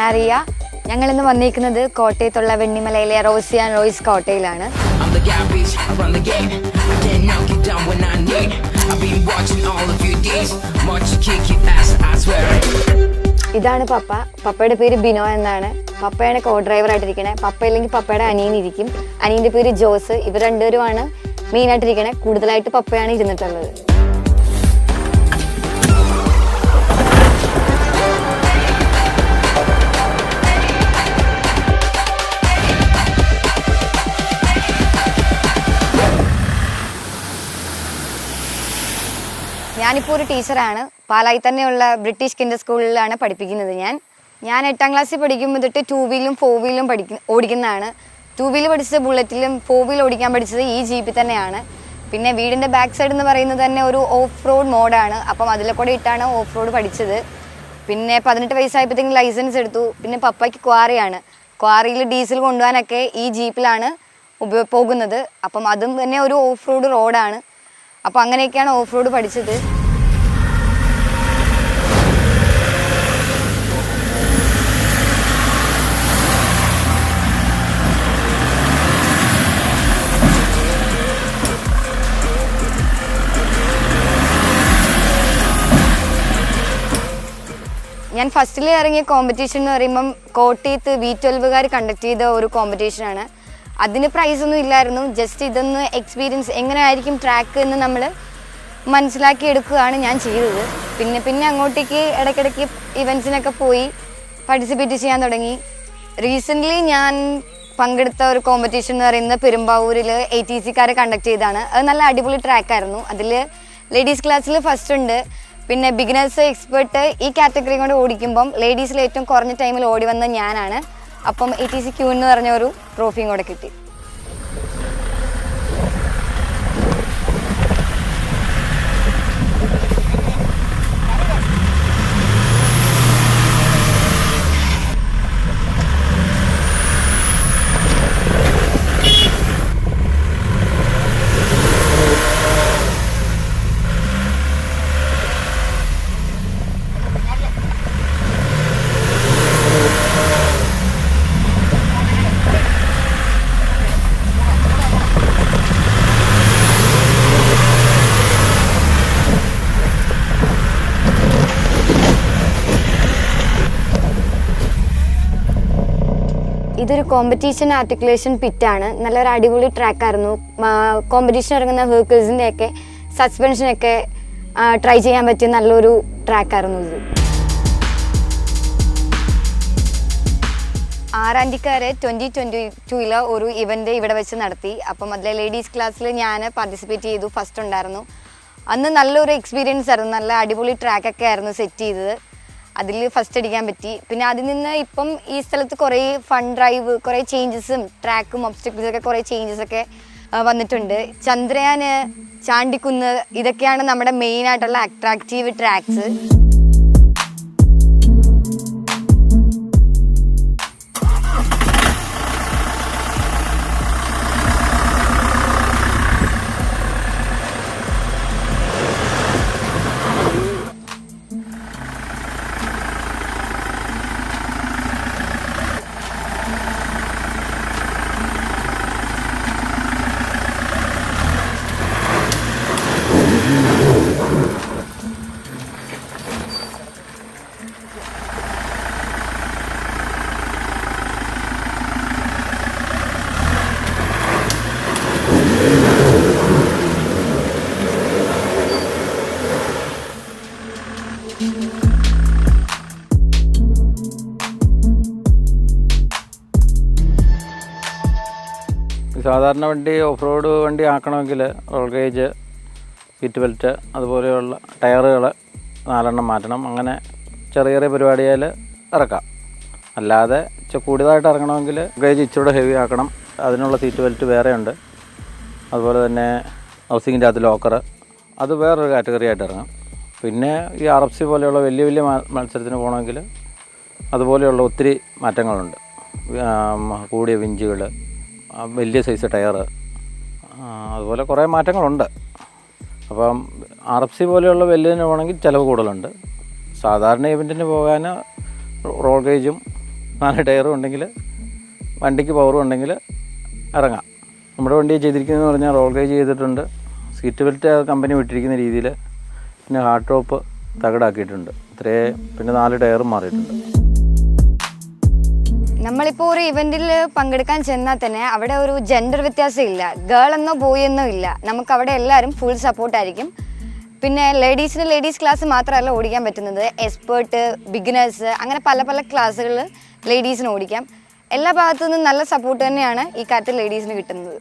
ഞാൻ റിയ ഞങ്ങൾ ഇന്ന് വന്നിരിക്കുന്നത് കോട്ടയത്തുള്ള വെണ്ണിമലയിലെ റോസിയാൻ റോയ്സ് കോട്ടയിലാണ്. ഇതാണ് പപ്പ. പപ്പയുടെ പേര് ബിനോ എന്നാണ്. പപ്പയാണ് കോ ഡ്രൈവർ ആയിട്ടിരിക്കണേ. പപ്പ ഇല്ലെങ്കിൽ പപ്പയുടെ അനിയൻ ഇരിക്കും. അനിയന്റെ പേര് ജോസ്. ഇവർ രണ്ടുപേരുമാണ് മെയിൻ ആയിട്ടിരിക്കണേ. കൂടുതലായിട്ട് പപ്പയാണ് ഇരുന്നിട്ടുള്ളത്. ഞാനിപ്പോൾ ഒരു ടീച്ചറാണ്. പാലായി തന്നെയുള്ള ബ്രിട്ടീഷ് കിൻഡർ സ്കൂളിലാണ് പഠിപ്പിക്കുന്നത് ഞാൻ. ഞാൻ എട്ടാം ക്ലാസ്സിൽ പഠിക്കുമ്പോൾ തൊട്ട് ടൂ വീലും ഫോർ വീലും പഠിക്കുന്ന ഓടിക്കുന്നതാണ്. ടൂ വീൽ പഠിച്ചത് ബുള്ളറ്റിലും ഫോർ വീൽ ഓടിക്കാൻ പഠിച്ചത് ഈ ജീപ്പിൽ തന്നെയാണ്. പിന്നെ വീടിന്റെ ബാക്ക് സൈഡ് എന്ന് പറയുന്നത് തന്നെ ഒരു ഓഫ് റോഡ് മോഡാണ് അപ്പം അതിലെ കൂടെ ഇട്ടാണ് ഓഫ് റോഡ് പഠിച്ചത്. പിന്നെ പതിനെട്ട് വയസ്സായപ്പോഴത്തേക്കും ലൈസൻസ് എടുത്തു. പിന്നെ പപ്പയ്ക്ക് ക്വാറിയാണ് ക്വാറിയിൽ ഡീസൽ കൊണ്ടുപോകാനൊക്കെ ഈ ജീപ്പിലാണ് ഉപയോഗ പോകുന്നത്. അപ്പം അതും തന്നെ ഒരു ഓഫ് റോഡ് റോഡാണ് അപ്പോൾ അങ്ങനെയൊക്കെയാണ് ഓഫ് റോഡ് പഠിച്ചത്. ഞാൻ ഫസ്റ്റിൽ ഇറങ്ങിയ കോമ്പറ്റീഷൻ എന്ന് പറയുമ്പം കോട്ടയത്ത് വി ട്വൽവുകാർ കണ്ടക്ട് ചെയ്ത ഒരു കോമ്പറ്റീഷനാണ് അതിന് പ്രൈസ് ഒന്നും ഇല്ലായിരുന്നു. ജസ്റ്റ് ഇതൊന്ന് എക്സ്പീരിയൻസ് എങ്ങനെയായിരിക്കും ട്രാക്ക് എന്ന് നമ്മൾ മനസ്സിലാക്കി എടുക്കുകയാണ് ഞാൻ ചെയ്തത്. പിന്നെ പിന്നെ അങ്ങോട്ടേക്ക് ഇടയ്ക്കിടയ്ക്ക് ഇവൻസിനൊക്കെ പോയി പാർട്ടിസിപ്പേറ്റ് ചെയ്യാൻ തുടങ്ങി. റീസെന്റ്ലി ഞാൻ പങ്കെടുത്ത ഒരു കോമ്പറ്റീഷൻ എന്ന് പറയുന്നത് പെരുമ്പാവൂരിൽ എ ടി സിക്കാരെ കണ്ടക്ട് ചെയ്താണ് അത് നല്ല അടിപൊളി ട്രാക്കായിരുന്നു അതിൽ ലേഡീസ് ക്ലാസ്സിൽ ഫസ്റ്റ് ഉണ്ട്. പിന്നെ ബിഗിനേഴ്സ് എക്സ്പേർട്ട് ഈ കാറ്റഗറി കൊണ്ട് ഓടിക്കുമ്പം ലേഡീസിൽ ഏറ്റവും കുറഞ്ഞ ടൈമിൽ ഓടി വന്ന ഞാനാണ്. അപ്പം എ ടി സി ക്യൂ എന്ന് പറഞ്ഞ ഒരു ട്രോഫിയും കൂടെ കിട്ടി. ഇതൊരു കോമ്പറ്റീഷൻ ആർട്ടിക്കുലേഷൻ പിറ്റാണ് നല്ലൊരു അടിപൊളി ട്രാക്കായിരുന്നു കോമ്പറ്റീഷൻ ഇറങ്ങുന്ന വെഹിക്കിൾസിന്റെ ഒക്കെ സസ്പെൻഷനൊക്കെ ട്രൈ ചെയ്യാൻ പറ്റിയ നല്ലൊരു ട്രാക്കായിരുന്നു ഇത്. ആറാന്റിക്കാര് ട്വന്റി ട്വന്റി ടൂയിൽ ഒരു ഇവന്റ് ഇവിടെ വെച്ച് നടത്തി. അപ്പം അതിലെ ലേഡീസ് ക്ലാസ്സിൽ ഞാൻ പാർട്ടിസിപ്പേറ്റ് ചെയ്തു ഫസ്റ്റ് ഉണ്ടായിരുന്നു. അന്ന് നല്ലൊരു എക്സ്പീരിയൻസ് ആയിരുന്നു. നല്ല അടിപൊളി ട്രാക്കൊക്കെ ആയിരുന്നു സെറ്റ് ചെയ്തത്. അതിൽ ഫസ്റ്റ് അടിക്കാൻ പറ്റി. പിന്നെ അതിൽ നിന്ന് ഇപ്പം ഈ സ്ഥലത്ത് കുറേ ഫൺ ഡ്രൈവ് കുറേ ചേഞ്ചസും ട്രാക്കും ഒബ്സ്റ്റക്കിൾസൊക്കെ കുറേ ചേഞ്ചസ് ഒക്കെ വന്നിട്ടുണ്ട്. ചന്ദ്രയാന് ചാണ്ടിക്കുന്ന് ഇതൊക്കെയാണ് നമ്മുടെ മെയിൻ ആയിട്ടുള്ള അട്രാക്റ്റീവ് ട്രാക്സ് സാധാരണ വണ്ടി ഓഫ് റോഡ് വണ്ടി ആക്കണമെങ്കിൽ റോൾ ഗേജ് സീറ്റ് ബെൽറ്റ് അതുപോലെയുള്ള ടയറുകൾ നാലെണ്ണം മാറ്റണം. അങ്ങനെ ചെറിയ ചെറിയ പരിപാടിയിൽ ഇറക്കാം. അല്ലാതെ കൂടുതലായിട്ട് ഇറങ്ങണമെങ്കിൽ ഗേജ് ഇച്ചിരൂടെ ഹെവി ആക്കണം. അതിനുള്ള സീറ്റ് ബെൽറ്റ് വേറെ ഉണ്ട് അതുപോലെ തന്നെ ഹൗസിങ്ങിന്റെ അകത്ത് ലോക്കർ അത് വേറൊരു കാറ്റഗറി ആയിട്ട് ഇറങ്ങാം. പിന്നെ ഈ ആർ എഫ് സി പോലെയുള്ള വലിയ വലിയ മത്സരത്തിന് പോകണമെങ്കിൽ അതുപോലെയുള്ള ഒത്തിരി മാറ്റങ്ങളുണ്ട്. കൂടിയ വിഞ്ചുകൾ വലിയ സൈസ് ടയറ് അതുപോലെ കുറേ മാറ്റങ്ങളുണ്ട്. അപ്പം ആർ എഫ് സി പോലെയുള്ള വലിയതിന് പോകണമെങ്കിൽ ചിലവ് കൂടുതലുണ്ട്. സാധാരണ ഇവന്റിന് പോകാൻ റോൾ ഗേജും നാല് ടയറും ഉണ്ടെങ്കിൽ വണ്ടിക്ക് പവറും ഉണ്ടെങ്കിൽ ഇറങ്ങാം. നമ്മുടെ വണ്ടി ചെയ്തിരിക്കുന്നതെന്ന് പറഞ്ഞാൽ റോൾ ഗേജ് ചെയ്തിട്ടുണ്ട്. സീറ്റ് ബെൽറ്റ് കമ്പനി വിട്ടിരിക്കുന്ന രീതിയിൽ പിന്നെ ഹാർഡ് ടോപ്പ് തകടാക്കിയിട്ടുണ്ട്. ഇത്രേ പിന്നെ നാല് ടയറും മാറിയിട്ടുണ്ട്. നമ്മളിപ്പോൾ ഒരു ഇവന്റിൽ പങ്കെടുക്കാൻ ചെന്നാൽ തന്നെ അവിടെ ഒരു ജെൻഡർ വ്യത്യാസം ഇല്ല. ഗേൾ എന്നോ ബോയ് എന്നോ ഇല്ല. നമുക്ക് അവിടെ എല്ലാവരും ഫുൾ സപ്പോർട്ടായിരിക്കും പിന്നെ ലേഡീസിന് ലേഡീസ് ക്ലാസ് മാത്രമല്ല ഓടിക്കാൻ പറ്റുന്നത്. എക്സ്പേർട്ട് ബിഗിനേഴ്സ് അങ്ങനെ പല പല ക്ലാസ്സുകൾ ലേഡീസിന് ഓടിക്കാം. എല്ലാ ഭാഗത്തു നിന്നും നല്ല സപ്പോർട്ട് തന്നെയാണ് ഈ കാര്യത്തിൽ ലേഡീസിന് കിട്ടുന്നത്.